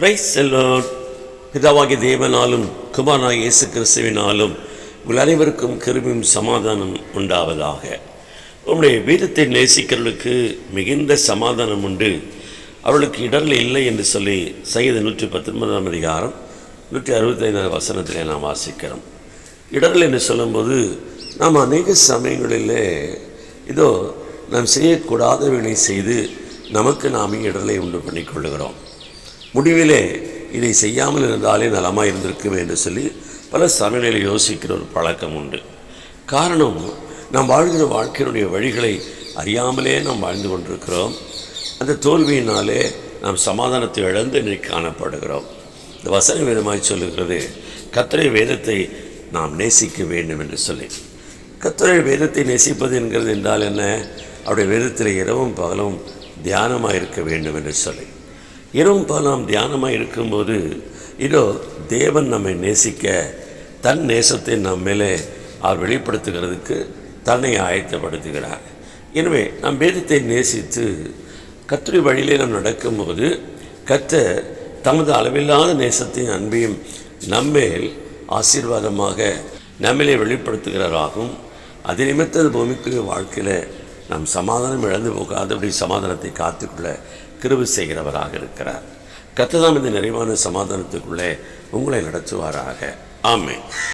Price செல்லோன் பிதாவாகிய தேவனாலும் குமாரா இயேசு கிறிஸ்துவினாலும் உங்கள் அனைவருக்கும் கிருமியும் சமாதானம் உண்டாவதாக. உங்களுடைய வீரத்தை நேசிக்கிறவர்களுக்கு மிகுந்த சமாதானம் உண்டு. அவளுக்கு இடரில் இல்லை என்று சொல்லி சையது நூற்றி பத்தொன்பதாம் அதிகாரம் நூற்றி அறுபத்தைந்தாம் வசனத்தில் நாம் வாசிக்கிறோம். இடர்கள் என்று சொல்லும்போது நாம் அநேக சமயங்களிலே இதோ நாம் செய்யக்கூடாதவைகளை செய்து நமக்கு நாமே இடர்களை உண்டு பண்ணிக்கொள்ளுகிறோம். முடிவிலே இதை செய்யாமல் இருந்தாலே நலமாக இருந்திருக்குமே என்று சொல்லி பல சமநிலையில் யோசிக்கிற ஒரு பழக்கம் உண்டு. காரணம் நாம் வாழ்கிற வாழ்க்கையினுடைய வழிகளை அறியாமலே நாம் வாழ்ந்து கொண்டிருக்கிறோம். அந்த தோல்வியினாலே நாம் சமாதானத்தை இழந்து இன்னைக்கு காணப்படுகிறோம். இந்த வசன வேதமாய் சொல்லுகிறது? கத்திரை வேதத்தை நாம் நேசிக்க வேண்டும் என்று சொல்லி. கத்திரை வேதத்தை நேசிப்பது என்கிறது என்றால் என்ன? அவருடைய வேதத்தில் இரவும் பகலும் தியானமாக இருக்க வேண்டும் என்று சொல்லி. இரவும் பகலும் தியானமாக இருக்கும்போது இதோ தேவன் நம்மை நேசிக்க தன் நேசத்தை நம் மேலே அவர் வெளிப்படுத்துகிறதுக்கு தன்னை ஆயத்தப்படுத்துகிறார். எனவே நம் வேதத்தை நேசித்து கத்திரி வழியிலே நாம் நடக்கும்போது கத்த தமது அளவில்லாத நேசத்தையும் அன்பையும் நம்மேல் ஆசீர்வாதமாக நம்மளே வெளிப்படுத்துகிறாராகும் அது நிமித்தது பூமிக்குரிய வாழ்க்கையில் நாம் சமாதானம் இழந்து போகாதபடி சமாதானத்தை காத்துக்கொள்ள கிருவு செய்கிறவராக இருக்கிறார். கத்ததாம் இந்த நிறைவான சமாதானத்துக்குள்ளே உங்களை நடத்துவாராக. ஆமே